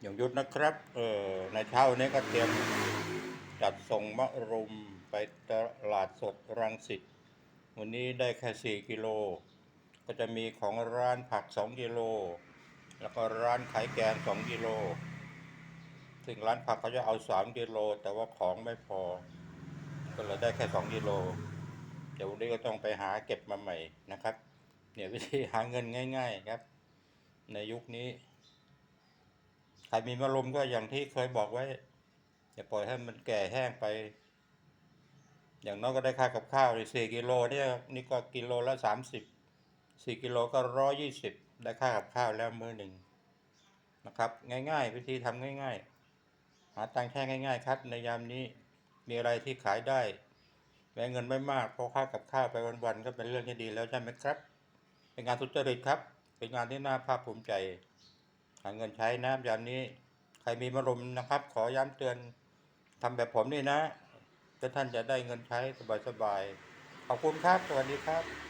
อย่างยุทธนะครับ เออในเช้านี้ก็เตรียมจัดส่งมะรุมไปตลาดสดรังสิต วันนี้ได้แค่ 4 กิโล ก็จะมีของร้านผัก 2 กิโล แล้วก็ร้านขายแกง 2 กิโลซึ่งร้านผักเขาจะเอา 3 กิโล แต่ว่าของไม่พอ ก็เลยได้แค่ 2 กิโล เดี๋ยววันนี้ก็ต้องไปหาเก็บมาใหม่นะครับ เนี่ยวิธีหาเงินง่าย ๆ ครับ ในยุคนี้ ใครมีมะรุมก็อย่างที่เคยบอกไว้อย่าปล่อยให้มันแก่แห้งไป อย่างน้อยก็ได้ค่ากับข้าวสี่กิโลเนี่ยนี่ก็กิโลละสามสิบสี่กิโลก็ร้อยี่สิบได้ค่ากับข้าวแล้วมือหนึ่งนะครับ ง่ายๆ วิธีทำง่าย ๆ หาตังค์แค่ง่าย ๆ ครับในยามนี้มีอะไรที่ขายได้แม้เงินไม่มากเพราะค่ากับข้าวไปวันๆก็เป็นเรื่องที่ดีแล้วใช่ไหมครับ เป็นงานสุจริตครับ เป็นงานที่น่าภาคภูมิใจ หาเงินใช้นะยามนี้ ใครมีมารมนะครับ ขอย้ำเตือนทำแบบผมนี่นะแล้วท่านจะได้เงินใช้สบายๆขอบคุณครับ สวัสดีครับ